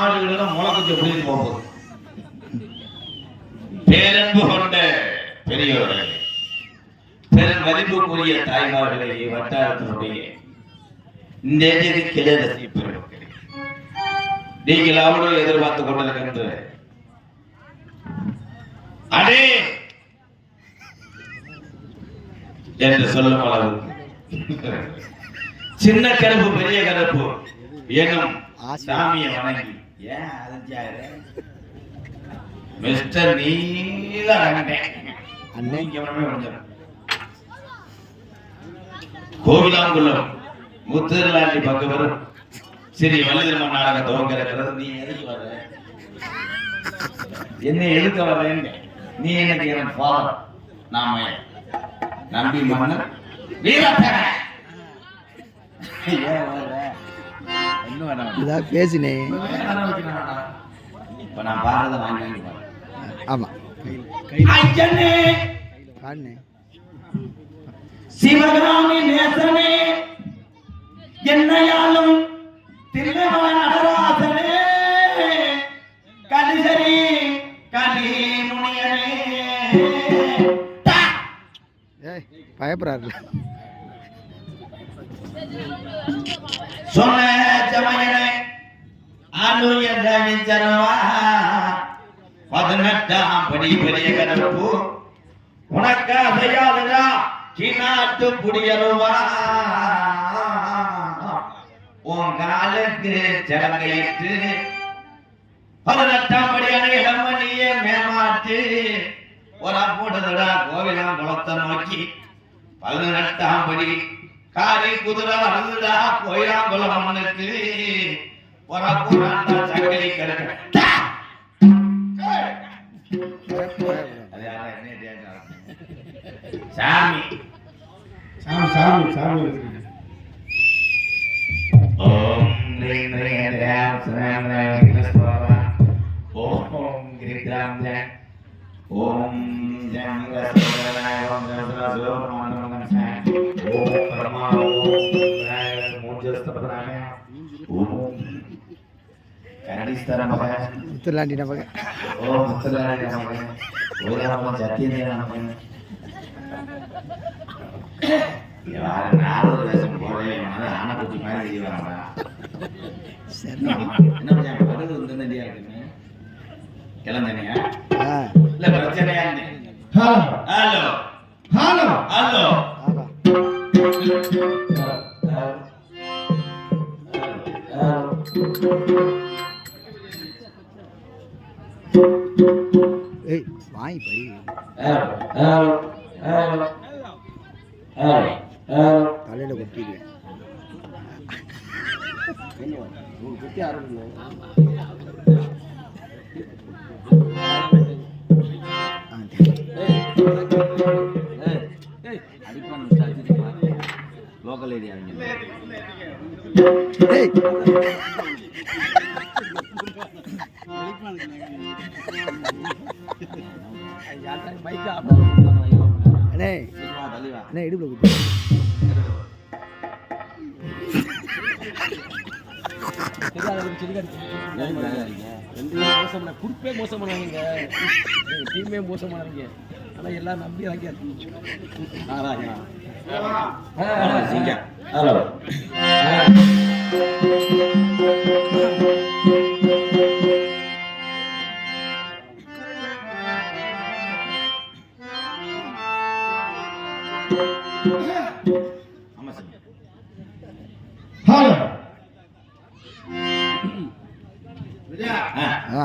ஆடுகளெல்லாம் முளக்குச்சு புரிந்து போகுது? பேரன்பு கொண்ட பெரியவர்களே பெரும் மதிப்புக்குரிய தாய்மார்களே வட்டாரத்தினுடைய இந்த கிளை ரசிப்பவர்களே நீங்கள் அவளோடு எதிர்பார்த்து கொண்டிருக்கின்ற அடே என்று சொல்லும் அளவுக்கு. சின்ன கருப்பு பெரிய கருப்பு எனும் சாமியை வணங்கி ஏன் அலைஞ்சாரு? மிஸ்டர் நீல அண்ணே. கோவிலாங்குளம் முத்திரலாண்டி பக்கவரும் ஸ்ரீ வள்ளிதர்மன் நாடக துவங்கிறது நீ எதுக்கு வர என்ன எதுக்க வரேன்னு நீ எனக்கு எனக்கு ஃபாதர் நாம நம்பி மன்னர் வீரப்பன ஏன் வர இதான் பேசினேன் இப்ப நான் பாரத வாங்கி. ஆமாம் பாடினேன் சிவகாமி நேசனே. என்னையாலும் திருமண நடராசனே. கலிசரி கலி முனியனே தா! ஏய் பயப்படுறாருல. சொன்ன பதினெட்டாம் படி பெரிய கருப்பு உனக்கா அசையாதுடா கிணாட்டு புடியருவா. உன் காலுக்கு சிறங்கையிட்டு பதினெட்டாம் படியான இடமணியே மேமாட்டு ஒரு போட்டதுடா கோவிலாம் குளத்தை நோக்கி பதினெட்டாம் படி காரி குதிரை வருதுடா கோயிலாங்குளம் மண்ணுக்கு ஒரு போராட்டா சங்கரி கிடக்க அது யாரா என்ன கேட்டா? சாமி சாமி சாமி சாமி இருக்கு. ஓம் கிரீம் கிரீம் தேவ் ஸ்ரீம் தேவ் கிருஷ்ணவா. ஓம் கிரீம் தேவ் தேவ். ஓம் ஜம் கிருஷ்ணவராய ஓம் கிருஷ்ணவராய மூர்ஜஸ்தபராய. ஓம் கரடிஸ்தர மக. முத்துலாண்டி நமக்கு ஓம் முத்துராய நமக. ஓம் ராம சத்யதேவ நமக. யார நாரத வேஷம் போறேன் ஆனா குட்டி மாதிரி செய்வாங்களா சரி என்ன பண்ணாங்க படகு வந்து நதியா இருக்குங்க கிளம்பனியா ஆ இல்ல பிரச்சனையா ஹலோ ஹலோ ஹலோ ஹலோ ஏய் வாங்கி படி தலையில் கொட்டிடுவேன் குத்தி ஆரம்பிக்கணும் ஆ லோக்கல் ஏரியா ஏய் அண்ணே அண்ணே இடுப்புல குத்தி குறுப்பே மோசம் டீமே மோசம் ஆனா எல்லாம் நம்பி வாங்கி ஹலோ ஆ.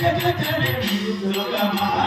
జగ జగ